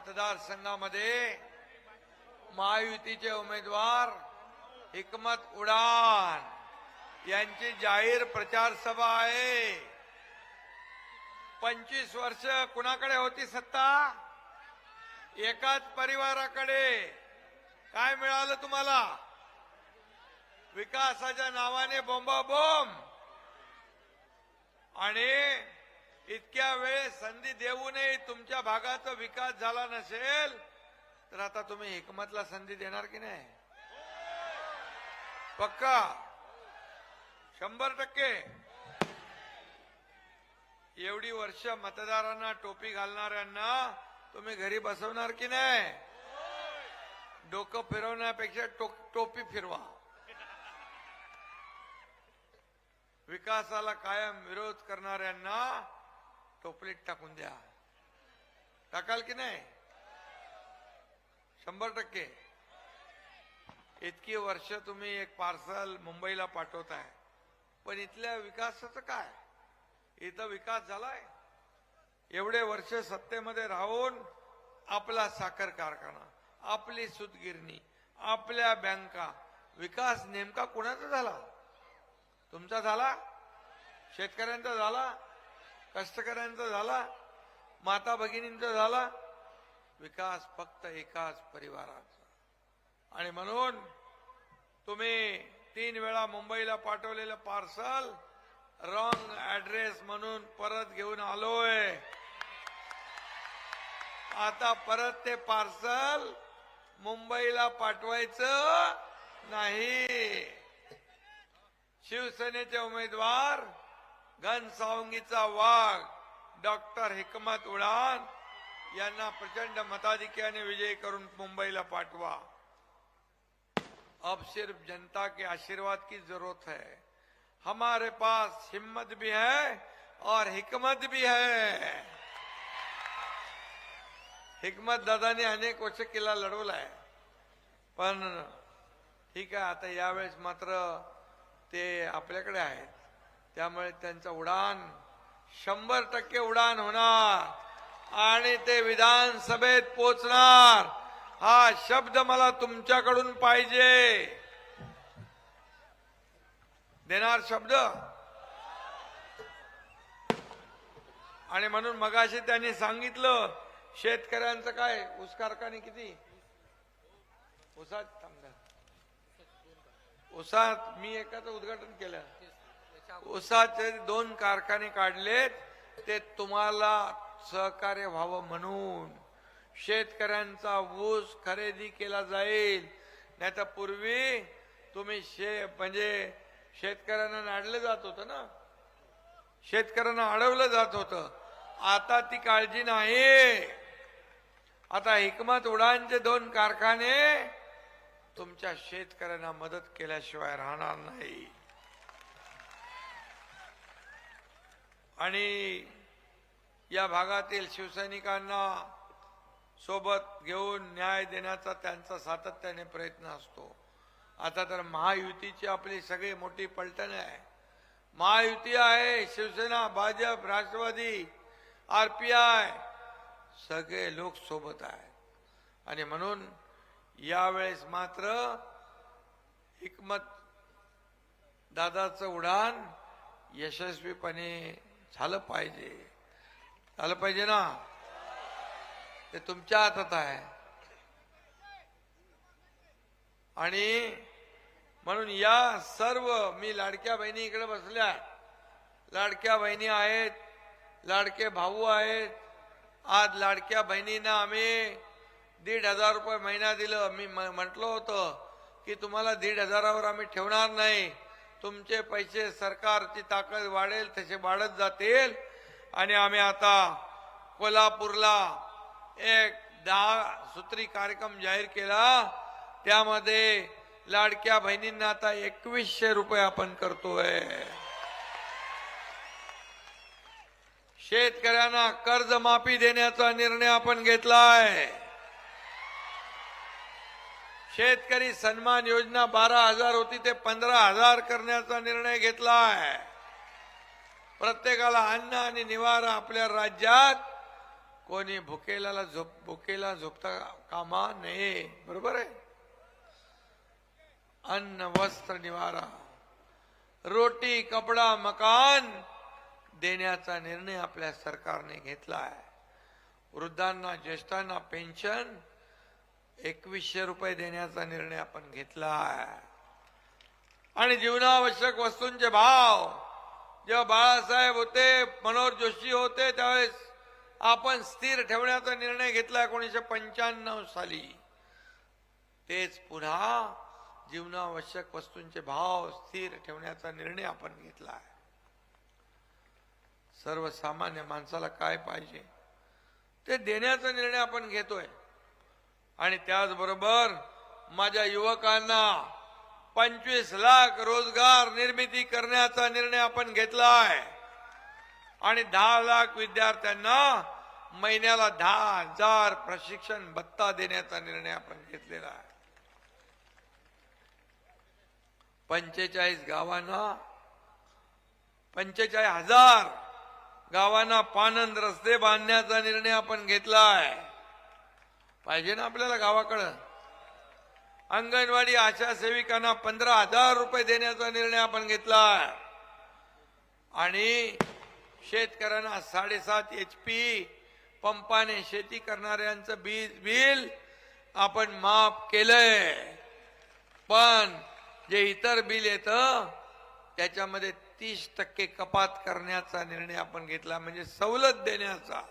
मतदारसंघामध्ये महायुतीचे उमेदवार हिकमत उडान यांची जाहीर प्रचार सभा आहे. पंचवीस वर्ष कुणाकडे होती सत्ता? एकाच परिवाराकडे. काय मिळालं तुम्हाला? विकासाच्या नावाने बोंबाबोंब. आणि इतक्या वेळ संधी देऊनही तुमच्या भागाचा विकास झाला नसेल तर आता तुम्ही हिकमतला संधी देणार की नाही? पक्का? शंभर टक्के. एवढी वर्ष मतदारांना टोपी घालणाऱ्यांना तुम्ही घरी बसवणार की नाही? डोकं फिरवण्यापेक्षा टो- टोपी फिरवा. विकासाला कायम विरोध करणाऱ्यांना टोपलीत टाकून द्या. टाकाल की नाही? शंभर टक्के. इतकी वर्ष तुम्ही एक पार्सल मुंबईला पाठवताय. पण इथल्या विकासाचं काय? इथं विकास झालाय? एवढे वर्ष सत्तेमध्ये राहून आपला साखर कारखाना आपली सुतगिरणी आपल्या बँका विकास नेमका कुणाचा झाला? तुमचा झाला? शेतकऱ्यांचा झाला? कष्टकऱ्यांचा झाला माता भगिनींचा झाला विकास फक्त एकाच परिवाराचा. आणि म्हणून तुम्ही तीन वेळा मुंबईला पाठवलेलं पार्सल रॉंग ऍड्रेस म्हणून परत घेऊन आलोय. आता परत ते पार्सल मुंबईला पाठवायचं नाही. शिवसेनेचे उमेदवार घनसावंगीचा वाघ डॉक्टर हिकमत उडान यांना प्रचंड मताधिक्याने विजयी करून मुंबईला पाठवा. अब सिर्फ जनता के आशीर्वाद की जरूरत है। हमारे पास हिम्मत भी है और हिकमत भी है। हिकमत दादाने अनेक वर्ष किल्ला लढवलाय. पण ठीक आहे आता यावेळेस मात्र ते आपल्याकडे आहेत. त्यामुळे त्यांचं उडान शंभर टक्के उडान होणार. आणि ते विधानसभेत पोचणार. हा शब्द मला तुमच्याकडून पाहिजे. देणार शब्द? आणि म्हणून मगाशी त्यांनी सांगितलं शेतकऱ्यांचं काय ऊस कारखाने किती? ऊसात थांबणार ऊसात मी एकाचं उद्घाटन केलं. ऊसाचे दोन कारखाने काढलेत ते तुम्हाला सहकार्य व्हावं म्हणून. शेतकऱ्यांचा ऊस खरेदी केला जाईल. नाही तर पूर्वी तुम्ही शे म्हणजे शेतकऱ्यांना नाडलं जात होतं ना? शेतकऱ्यांना अडवलं जात होतं. आता ती काळजी नाही. आता हिकमत उडानचे दोन कारखाने तुमच्या शेतकऱ्यांना मदत केल्याशिवाय राहणार नाही. आणि या भागातील शिवसैनिकांना सोबत घेऊन न्याय देण्याचा त्यांचा सातत्याने प्रयत्न असतो. आता तर महायुतीची आपली सगळी मोठी पलटण आहे. महायुती आहे Shivsena Bhajap Rashtrawadi R P I सगळे लोक सोबत आहेत. आणि म्हणून यावेळेस मात्र हिकमत दादाचं उडान यशस्वीपणे झालं पाहिजे. झालं पाहिजे ना? ते तुमच्या हातात आहे. आणि म्हणून या सर्व मी लाडक्या बहिणी इकडे बसल्या. लाडक्या बहिणी आहेत लाडके भाऊ आहेत. आज लाडक्या बहिणींना आम्ही दीड हजार रुपये महिना दिलं. मी म्हटलं होतं की तुम्हाला दीड हजारावर आम्ही ठेवणार नाही. तुमचे पैसे सरकारची ताकद वाढेल तसे वाढत जातील. आणि आम्ही आता कोल्हापूरला एक दहा सूत्री कार्यक्रम जाहीर केला. त्यामध्ये लाडक्या बहिणींना आता एकवीसशे रुपये आपण करतोय. शेतकऱ्यांना कर्जमाफी देण्याचा निर्णय आपण घेतलाय. शेतकरी सन्मान योजना बारा हजार होती ते पंधरा हजार करण्याचा निर्णय घेतलाय प्रत्येकाला अन्न आणि निवारा आपल्या राज्यात. कोणी भुकेला झोप भुकेला झोपता कामा नये बरोबर आहे? अन्न वस्त्र निवारा. रोटी कपडा मकान देण्याचा निर्णय आपल्या सरकारने घेतला आहे. वृद्धांना ज्येष्ठांना पेन्शन एकवीसशे रुपये देण्याचा निर्णय आपण घेतला आणि जीवनावश्यक वस्तूंचे भाव जेव्हा बाळासाहेब होते मनोहर जोशी होते त्यावेळेस आपण स्थिर ठेवण्याचा निर्णय घेतला एकोणीसशे पंच्याण्णव साली. तेच पुन्हा जीवनावश्यक वस्तूंचे भाव स्थिर ठेवण्याचा निर्णय आपण घेतला आहे सर्वसामान्य माणसाला काय पाहिजे? ते देण्याचा निर्णय आपण घेतोय. आणि त्याचबरोबर माझ्या युवकांना पंचवीस लाख रोजगार निर्मिती करण्याचा निर्णय आपण घेतला आहे आणि दहा लाख विद्यार्थ्यांना महिन्याला दहा हजार प्रशिक्षण भत्ता देण्याचा निर्णय आपण घेतलेला आहे. पंचेचाळीस गावांना पंचेचाळीस हजार गावांना पानंद रस्ते बांधण्याचा निर्णय आपण घेतला आहे पाहिजे ना आपल्याला गावाकडं. अंगणवाडी आशा सेविकांना पंधरा हजार रुपये देण्याचा निर्णय आपण घेतला. आणि शेतकऱ्यांना साडेसात एच पी पंपाने शेती करणाऱ्यांचं बीज बिल आपण माफ केलंय. पण जे इतर बिल येतं त्याच्यामध्ये तीस टक्के कपात करण्याचा निर्णय आपण घेतला. म्हणजे सवलत देण्याचा.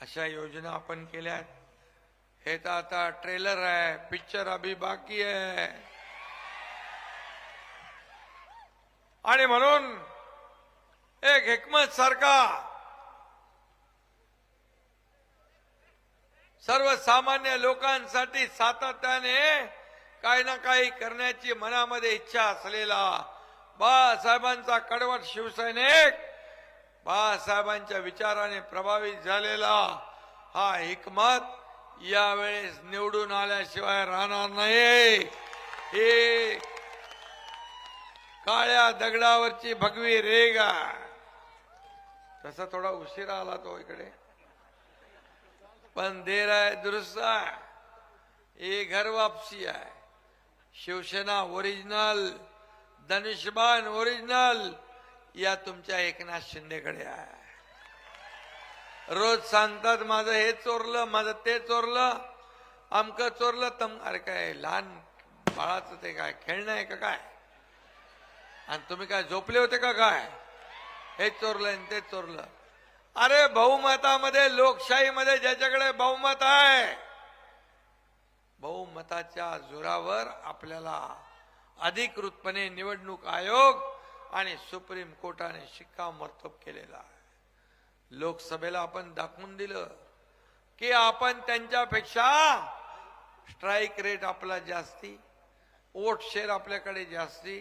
अशा योजना आपण केल्या हे तर आता ट्रेलर आहे पिक्चर अभी बाकी आहे. आणि म्हणून एक हिकमत सारखा सर्वसामान्य लोकांसाठी सातत्याने काही ना काही करण्याची मनामध्ये इच्छा असलेला बाळासाहेबांचा कडवट शिवसैनिक बाळासाहेबांच्या विचाराने प्रभावित झालेला हा हिकमत यावेळेस निवडून आल्याशिवाय राहणार नाही हे काळ्या दगडावरची भगवी रेगा तसा थोडा उशिरा आला तो इकडे. पण देर आहे दुरुस्त आहे. हे घर वापसी आहे. शिवसेना ओरिजिनल धनुष्यबाण ओरिजिनल या तुमच्या एकनाथ शिंदेकडे आहे. रोज सांगतात माझं हे चोरलं माझं ते चोरलं अमकं चोरलं तम अरे काय लहान बाळाचं ते काय खेळणं आहे का काय? आणि तुम्ही काय झोपले होते का काय? हे चोरलं ते चोरलं. अरे बहुमतामध्ये लोकशाहीमध्ये ज्याच्याकडे बहुमत आहे बहुमताच्या जोरावर आपल्याला अधिकृतपणे निवडणूक आयोग आणि सुप्रीम कोर्टाने शिक्कामोर्तब केलेला आहे. लोकसभेला आपण दाखवून दिलं की आपण त्यांच्यापेक्षा स्ट्राईक रेट आपला जास्ती वोट शेअर आपल्याकडे जास्ती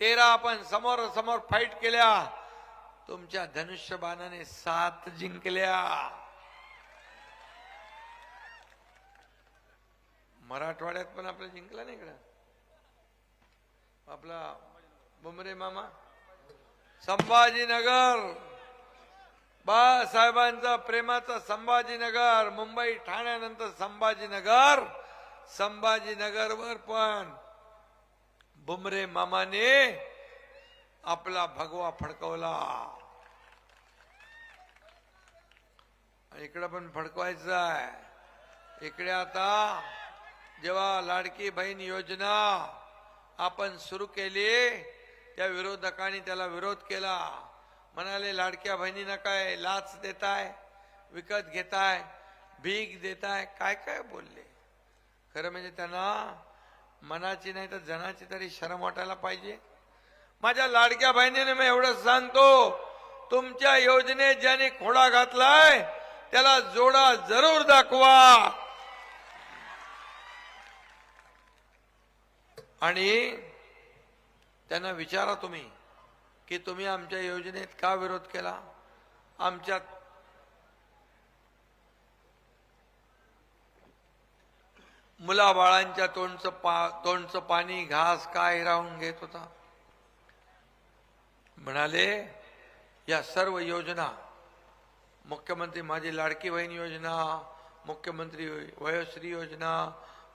तेरा आपण समोर समोर फाईट केल्या तुमच्या धनुष्यबाणाने सात जिंकल्या. मराठवाड्यात पण आपलं जिंकला नाही इकडं. आपला बुमरे मामा. संभाजीनगर. बाळासाहेबांचा प्रेमाचा संभाजीनगर. मुंबई ठाण्यानंतर संभाजीनगर. संभाजीनगरवर पण बुमरे मामाने आपला भगवा फडकवला. इकडं पण फडकवायचं आहे. इकडे आता जेव्हा लाडकी बहीण योजना आपण सुरू केली त्या विरोधकांनी त्याला विरोध केला. म्हणाले लाडक्या बहिणींना काय लाच देताय विकत घेताय भीक देताय काय काय बोलले? खरं म्हणजे त्यांना मनाची नाही तर जनाची तरी शरम वाटायला पाहिजे. माझ्या लाडक्या बहिणीने मी एवढं सांगतो तुमच्या योजनेत ज्याने खोडा घातलाय त्याला जोडा जरूर दाखवा. आणि त्यांना विचारा तुम्ही की तुम्ही आमच्या योजनेत का विरोध केला? आमच्या मुलाबाळांच्या तोंडचं पा तोंडचं पाणी घास काय राहून घेत होता? म्हणाले या सर्व योजना मुख्यमंत्री माझी लाडकी बहीण योजना मुख्यमंत्री वयोश्री योजना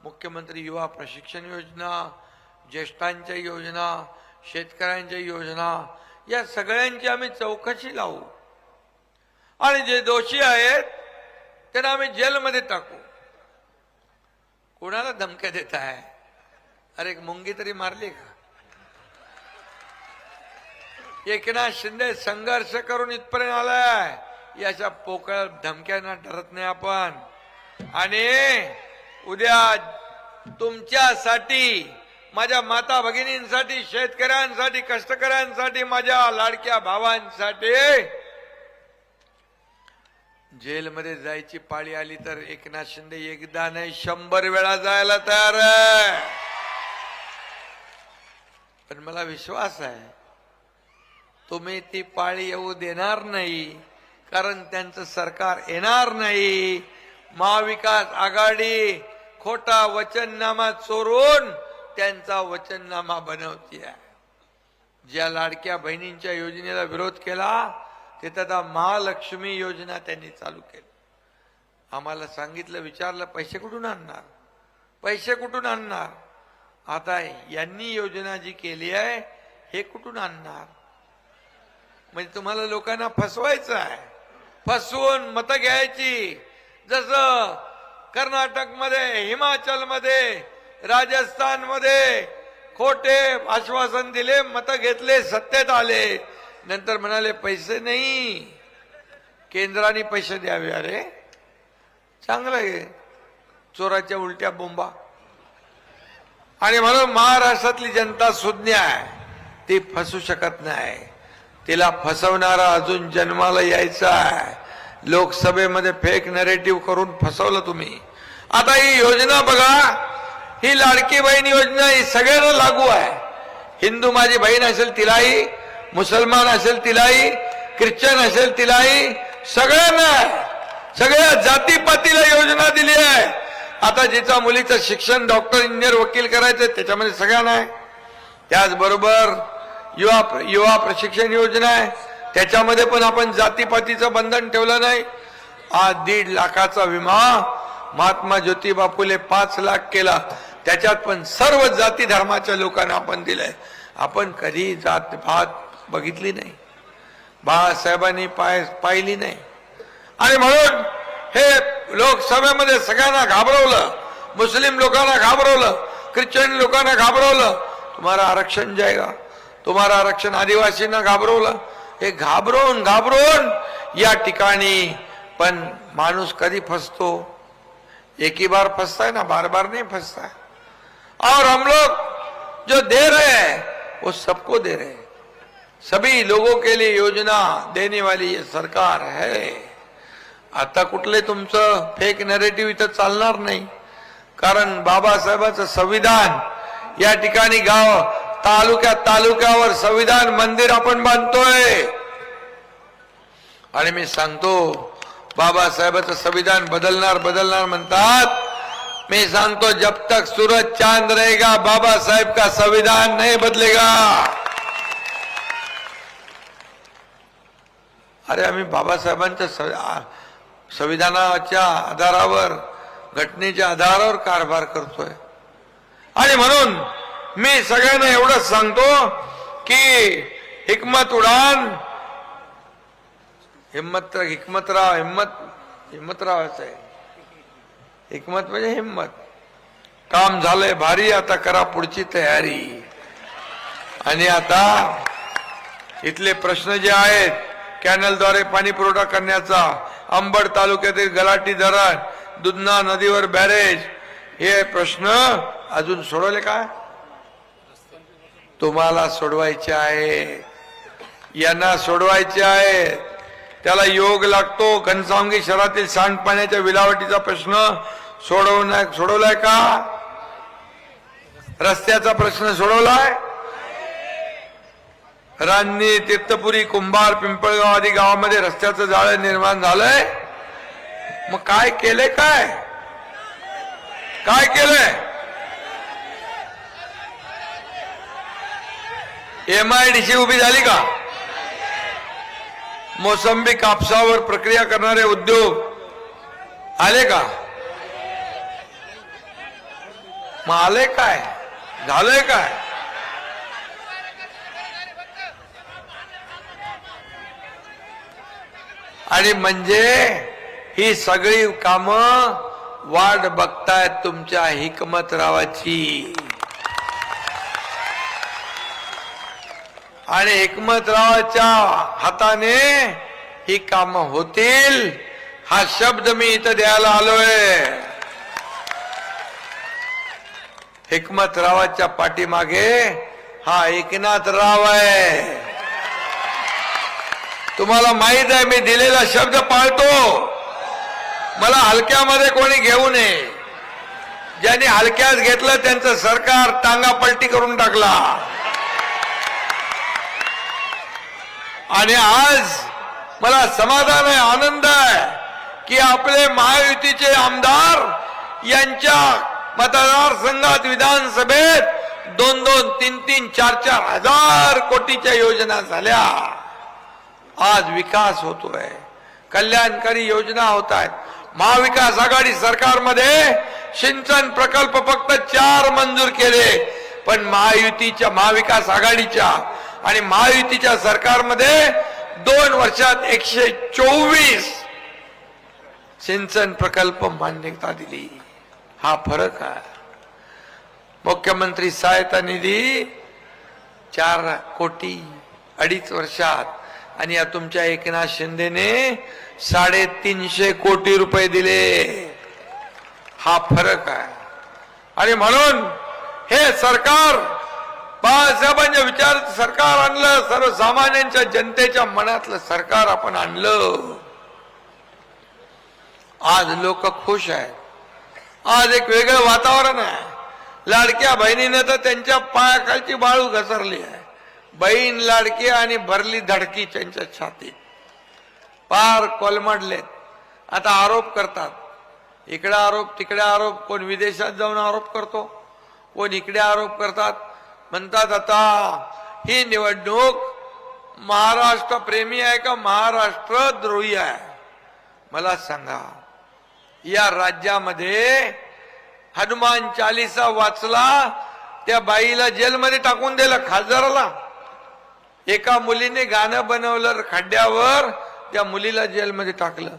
मुख्यमंत्री युवा प्रशिक्षण योजना ज्येष्ठांच्या योजना शेतकऱ्यांच्या योजना या सगळ्यांची आम्ही चौकशी लावू. आणि जे दोषी आहेत त्यांना आम्ही जेलमध्ये टाकू. कोणाला धमक्या देत आहे अरे एक मुंगी तरी मारली का? एकनाथ शिंदे संघर्ष करून इथपर्यंत आलाय. याच्या पोकळ धमक्यांना ठरत नाही आपण. आणि उद्या तुमच्यासाठी माझ्या माता भगिनींसाठी शेतकऱ्यांसाठी कष्टकऱ्यांसाठी माझ्या लाडक्या भावांसाठी. जेलमध्ये जायची पाळी आली तर एकनाथ शिंदे एकदा नाही शंभर वेळा जायला तयार आहे. पण मला विश्वास आहे तुम्ही ती पाळी येऊ देणार नाही कारण त्यांचं सरकार येणार नाही. महाविकास आघाडी खोटा वचननामा चोरून त्यांचा वचननामा बनवती आहे ज्या लाडक्या बहिणींच्या योजनेला विरोध केला ते आता महालक्ष्मी योजना त्यांनी चालू केली. आम्हाला सांगितलं विचारलं पैसे कुठून आणणार? पैसे कुठून आणणार? आता यांनी योजना जी केली आहे हे कुठून आणणार? म्हणजे तुम्हाला लोकांना फसवायचं आहे. फसवून मतं घ्यायची. जसं कर्नाटकमध्ये हिमाचलमध्ये राजस्थानमध्ये खोटे आश्वासन दिले मत घेतले सत्तेत आले. नंतर म्हणाले पैसे नाही. केंद्राने पैसे द्यावे. अरे चांगलं आहे. चोराच्या उलट्या बोंबा. आणि म्हणून महाराष्ट्रातली जनता सुज्ञ आहे. ती फसू शकत नाही. तिला फसवणारा अजून जन्माला यायचा आहे. लोकसभेमध्ये फेक नरेटिव्ह करून फसवलं तुम्ही. आता ही योजना बघा. ही लाडकी बहीण योजना ही सगळ्यांना लागू आहे. हिंदू माझी बहीण असेल तिलाही मुसलमान असेल तिलाही ख्रिश्चन असेल तिलाही सगळ्यांना सगळ्या जातीपातीला योजना दिली आहे. आता जिचा मुलीचं शिक्षण डॉक्टर इंजिनियर वकील करायचं त्याच्यामध्ये सगळ्यांना आहे. त्याचबरोबर युवा युवा प्रशिक्षण योजना आहे. त्याच्यामध्ये पण आपण जातीपातीचं बंधन ठेवलं नाही. आज दीड लाखाचा विमा महात्मा ज्योतिबा फुले पाच लाख केला. त्याच्यात पण सर्व जाती धर्माच्या लोकांना आपण दिलंय. आपण कधी जात भात बघितली नाही. बाळासाहेबांनी पाय पाहिली नाही. आणि म्हणून हे लोकसभेमध्ये सगळ्यांना घाबरवलं मुस्लिम लोकांना घाबरवलं ख्रिश्चन लोकांना घाबरवलं तुम्हाला आरक्षण जायगा तुम्हाला आरक्षण आदिवासींना घाबरवलं. हे घाबरवून घाबरवून या ठिकाणी पण माणूस कधी फसतो? एकी बार फसताय ना बार बार नाही फसताय? और हम लोग जो दे रहे हैं वो सबको दे रहे हैं। सभी लोगों के लिए योजना देने वाली ये सरकार है। आता कुठले तुमचं फेक नरेटिव्ह इथं चालणार नाही। कारण बाबासाहेबांचं संविधान या ठिकाणी गाव तालुक्यात तालुक्यावर संविधान मंदिर आपण बांधतोय। आणि मी सांगतो बाबासाहेबांचं संविधान बदलणार बदलणार म्हणतात मी सांगतो जब तक सूरज चांद रहेगा बाबा साहेब का संविधान नहीं बदलेगा। अरे आम्ही बाबासाहेबांच्या संविधानाच्या आधारावर घटनेच्या आधारावर कारभार करतोय. आणि म्हणून मी सगळ्यांना एवढंच सांगतो की हिकमत उडान. हिम्मत हिकमतराव हिम्मत हिम्मतरावाचं आहे. हिकमत म्हणजे हिंमत काम झालंय भारी आता करा पुढची तयारी. आणि आता इथले प्रश्न जे आहेत कॅनलद्वारे पाणी पुरवठा करण्याचा अंबड तालुक्यातील गलाटी धरण दुधना नदीवर बॅरेज हे प्रश्न अजून सोडवले काय तुम्हाला सोडवायचे आहे यांना सोडवायचे आहे त्याला योग लागतो. घनसावंगी शहरातील सांडपाण्याच्या विलावटीचा प्रश्न सोडवण्या सोडवलाय का? रस्त्याचा प्रश्न सोडवलाय? रान्नी तीर्थपुरी कुंभार पिंपळगाव आदी गावामध्ये रस्त्याचं जाळं निर्माण झालंय. मग काय केलंय काय? काय केलंय? एम आय डी सी उभी झाली का? मोसंबी कापसावर प्रक्रिया करणारे उद्योग आले का? मग आले काय? झालंय काय? आणि म्हणजे ही सगळी कामं वाट बघतायत तुमच्या हिकमतरावाची. आणि हिकमतरावाच्या हाताने ही कामं होतील हा शब्द मी इथं द्यायला आलोय. हिकमतरावाच्या पाठीमागे हा एकनाथ राव आहे. तुम्हाला माहीत आहे मी दिलेला शब्द पाळतो. मला हलक्यामध्ये कोणी घेऊ नये. ज्यांनी हलक्यात घेतलं त्यांचं सरकार टांगा पलटी करून टाकला. आणि आज मला समाधान आहे आनंद आहे की आपले महायुतीचे आमदार यांच्या मतदारसंघात विधानसभेत दोन दोन तीन तीन चार चार हजार कोटीच्या योजना झाल्या. आज विकास होतोय. कल्याणकारी योजना होत आहेत महाविकास आघाडी सरकारमध्ये सिंचन प्रकल्प फक्त चार मंजूर केले. पण महायुतीच्या महाविकास आघाडीच्या आणि महायुतीच्या सरकारमध्ये दोन वर्षात एकशे चोवीस सिंचन प्रकल्प मान्यता दिली. हा फरक आहे मुख्यमंत्री सहायता निधी चार कोटी अडीच वर्षात. आणि या तुमच्या एकनाथ शिंदेने साडेतीनशे कोटी रुपये दिले. हा फरक आहे आणि म्हणून हे सरकार बाळासाहेबांच्या विचार सरकार आणलं सर्वसामान्यांच्या जनतेच्या मनातलं सरकार आपण आणलं. आज लोक खुश आहेत. आज एक वेगळं वातावरण आहे. लाडक्या बहिणीनं तर त्यांच्या पायाखालची बाळू घसरली आहे. बहीण लाडकी आणि भरली धडकी त्यांच्या छाती. पार कोलमडलेत. आता आरोप करतात. इकडे आरोप तिकडे आरोप. कोण विदेशात जाऊन आरोप करतो? कोण इकडे आरोप करतात? म्हणतात आता ही निवडणूक महाराष्ट्र प्रेमी आहे का महाराष्ट्र द्रोही आहे? मला सांगा. या राज्यामध्ये हनुमान चालिसा वाचला त्या बाईला जेलमध्ये टाकून दिलं खासदाराला. एका मुलीने गाणं बनवलं खड्ड्यावर त्या मुलीला जेलमध्ये टाकलं.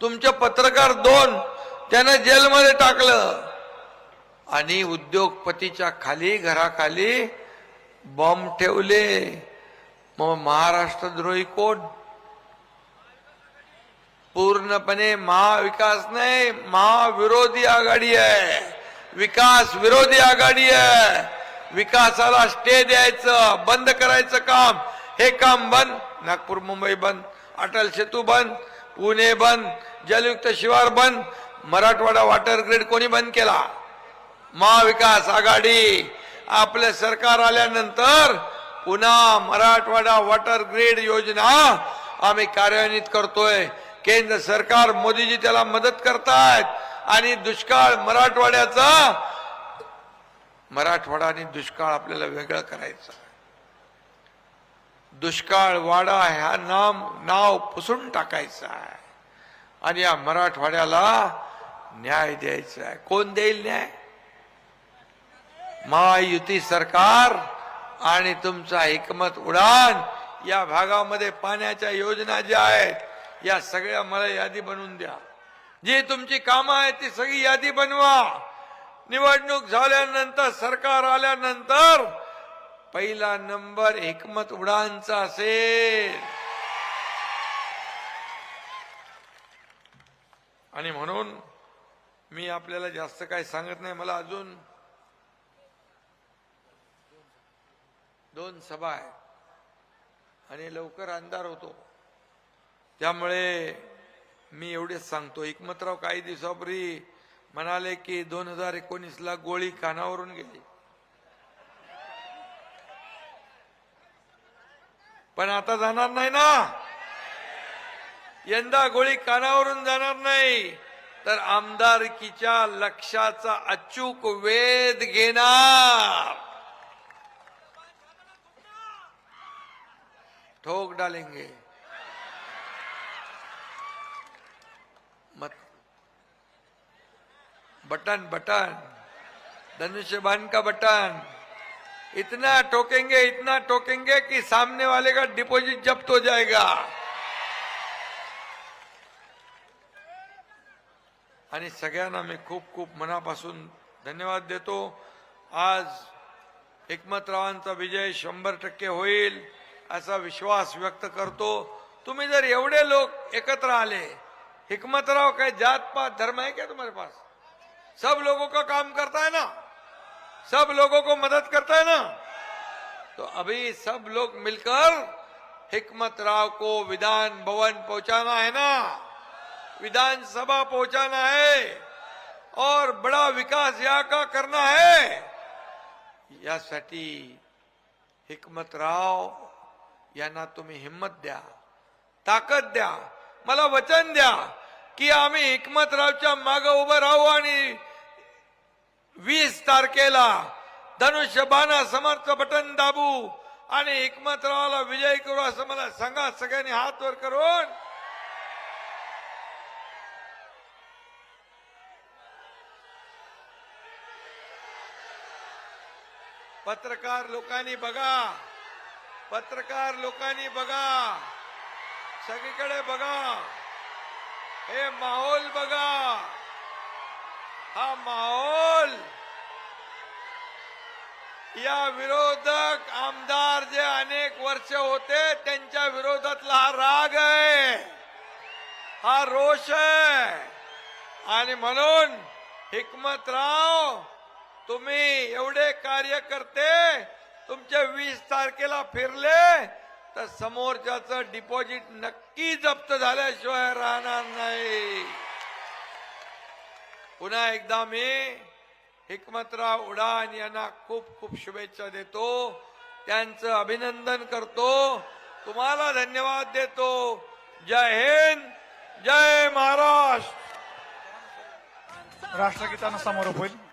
तुमचे पत्रकार दोन त्यानं जेलमध्ये टाकलं. आणि उद्योगपतीच्या खाली घराखाली बॉम्ब ठेवले. मग महाराष्ट्रद्रोही कोण? पूर्णपणे महाविकास नाही महाविरोधी आघाडी आहे. विकास विरोधी आघाडी आहे. विकासाला स्टे द्यायचं बंद करायचं काम. हे काम बंद. नागपूर मुंबई बंद. अटल सेतू बंद. पुणे बंद. जलयुक्त शिवार बंद. मराठवाडा वॉटर ग्रीड कोणी बंद केला? महाविकास आघाडी. आपलं सरकार आल्यानंतर पुन्हा मराठवाडा वॉटर ग्रीड योजना आम्ही कार्यान्वित करतोय. केंद्र सरकार मोदीजी त्याला मदत करतायत. आणि दुष्काळ मराठवाड्याचा मराठवाडा आणि दुष्काळ आपल्याला वेगळं करायचं. दुष्काळ वाडा ह्या नाम नाव पुसून टाकायचं आहे. आणि या मराठवाड्याला न्याय द्यायचा आहे. कोण देईल न्याय? महायुती सरकार आणि तुमचा एकमत उडान या भागामध्ये पाण्याच्या योजना ज्या आहेत या सगळ्या मला यादी बनवून द्या. जी तुमची कामं आहेत ती सगळी यादी बनवा. निवडणूक झाल्यानंतर सरकार आल्यानंतर पहिला नंबर एकमत उडानचा असेल. आणि म्हणून मी आपल्याला जास्त काही सांगत नाही. मला अजून दोन सभा आहेत. आणि लवकर अंधार होतो. त्यामुळे मी एवढेच सांगतो. एकमतराव काही दिवसापूर्वी म्हणाले की दोन हजार एकोणीसला गोळी कानावरून गेली. पण आता जाणार नाही ना? यंदा गोळी कानावरून जाणार नाही. तर आमदारकीच्या लक्षाचा अचूक वेध घेणार. ठोक डालेंगे. Button button. धनुष्य बाण का बटन। इतना टोकेंगे इतना टोकेंगे कि सामने वाले का डिपॉजिट जब्त हो जाएगा। आणि सगळ्यांना मी खूप खूप मनापासून धन्यवाद देतो. आज हिकमतरावांचा विजय शंभर टक्के होईल असा विश्वास व्यक्त करतो. तुम्ही जर एवढे लोक एकत्र आले हिकमतराव काय जात पात धर्म आहे का तुम्हारे पास? सब लोगों का काम करता है ना? सब लोगों को मदद करता है ना? तो अभी सब लोग मिलकर हिकमत राव को विधान भवन पहुंचाना है ना? विधानसभा पहुंचाना है और बड़ा विकास यहाँ का करना है। यासाठी हिकमतराव यांना तुम्ही हिम्मत द्या ताकद द्या, मला वचन द्या की आम्ही हिकमतरावच्या मागे उभं राहू आणि वीस तारखेला धनुष्यबाणा समर्थ बटन दाबू आणि हिकमतरावला विजय करू असं मला सांगा सगळ्यांनी हात वर करून. पत्रकार लोकांनी बघा पत्रकार लोकांनी बघा सगळीकडे बघा हे माहोल बघा. हा माहोल या विरोधक आमदार जे अनेक वर्ष होते त्यांच्या विरोधातला हा राग आहे. हा रोष आहे. आणि म्हणून हिकमतराव तुम्ही एवढे कार्यकर्ते तुमच्या वीस तारखेला फिरले तर समोरच्याच डिपॉझिट नक्की जप्त झाल्याशिवाय राहणार नाही. पुन्हा एकदा मी हिकमतराव उडान यांना खूप खूप शुभेच्छा देतो. त्यांचं अभिनंदन करतो. तुम्हाला धन्यवाद देतो. जय हिंद जय महाराष्ट्र. राष्ट्रगीतानं समारोप होईल.